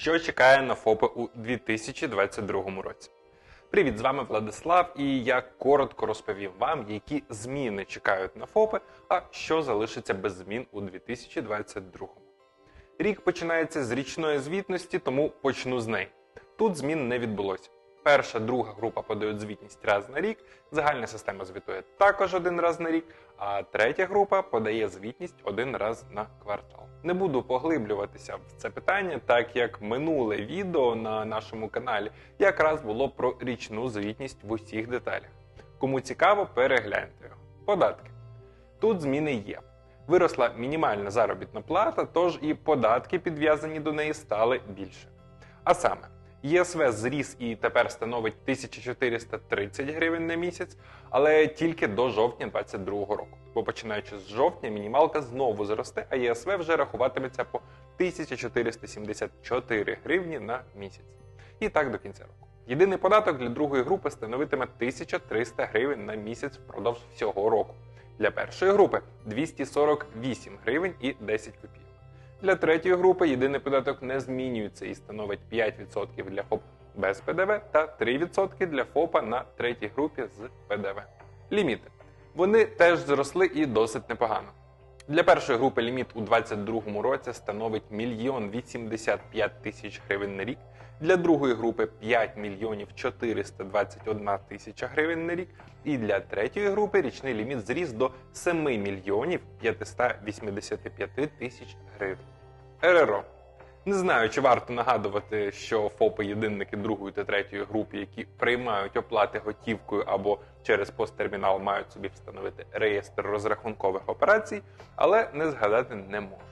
що чекає на ФОПи у 2022 році. Привіт, з вами Владислав, і я коротко розповім вам, які зміни чекають на ФОПи, а що залишиться без змін у 2022. Рік починається з річної звітності, тому почну з неї. Тут змін не відбулося. Перша, друга група подають звітність раз на рік, загальна система звітує також один раз на рік, а третя група подає звітність один раз на квартал. Не буду поглиблюватися в це питання, так як минуле відео на нашому каналі якраз було про річну звітність в усіх деталях. Кому цікаво, перегляньте його. Податки. Тут зміни є. Виросла мінімальна заробітна плата, тож і податки, підв'язані до неї, стали більше. А саме, ЄСВ зріс і тепер становить 1430 гривень на місяць, але тільки до жовтня 2022 року. Бо починаючи з жовтня, мінімалка знову зросте, а ЄСВ вже рахуватиметься по 1474 гривні на місяць. І так до кінця року. Єдиний податок для другої групи становитиме 1300 гривень на місяць впродовж всього року. Для першої групи 248 гривень і 10 копійок. Для третьої групи єдиний податок не змінюється і становить 5% для ФОП без ПДВ та 3% для ФОПа на третій групі з ПДВ. Ліміти. Вони теж зросли і досить непогано. Для першої групи ліміт у 2022 році становить 1 85 тисяч гривень на рік, для другої групи 5 мільйонів 421 тисяча гривень на рік, і для третьої групи річний ліміт зріс до 7 мільйонів 585 тисяч гривень. РРО. Не знаю, чи варто нагадувати, що ФОПи єдинники другої та третьої групи, які приймають оплати готівкою або через посттермінал мають собі встановити реєстр розрахункових операцій, але не згадати не можу.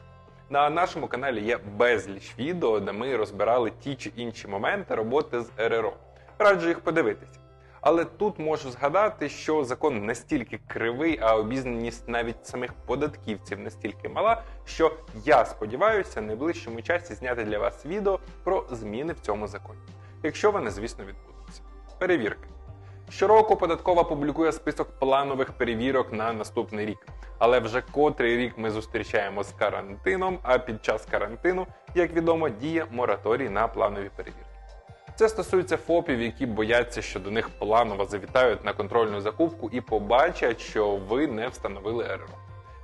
На нашому каналі є безліч відео, де ми розбирали ті чи інші моменти роботи з РРО. Раджу їх подивитися. Але тут можу згадати, що закон настільки кривий, а обізнаність навіть самих податківців настільки мала, що я сподіваюся найближчому часі зняти для вас відео про зміни в цьому законі, якщо вони, звісно, відбудуться. Перевірки. Щороку податкова публікує список планових перевірок на наступний рік. Але вже котрий рік ми зустрічаємо з карантином, а під час карантину, як відомо, діє мораторій на планові перевірки. Це стосується ФОПів, які бояться, що до них планово завітають на контрольну закупку і побачать, що ви не встановили РРО.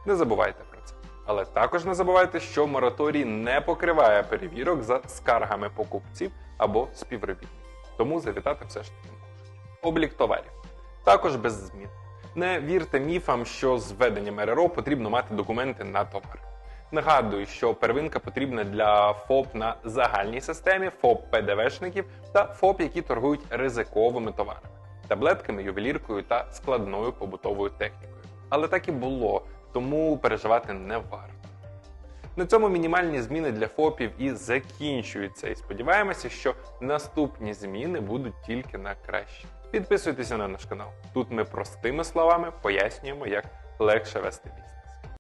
Не забувайте про це. Але також не забувайте, що мораторій не покриває перевірок за скаргами покупців або співробітників. Тому завітати все ж таки можуть. Облік товарів також без змін. Не вірте міфам, що з введенням РРО потрібно мати документи на товар. Нагадую, що первинка потрібна для ФОП на загальній системі, ФОП ПДВшників та ФОП, які торгують ризиковими товарами, таблетками, ювеліркою та складною побутовою технікою. Але так і було, тому переживати не варто. На цьому мінімальні зміни для ФОПів і закінчуються. І сподіваємося, що наступні зміни будуть тільки на краще. Підписуйтеся на наш канал. Тут ми простими словами пояснюємо, як легше вести бізнес.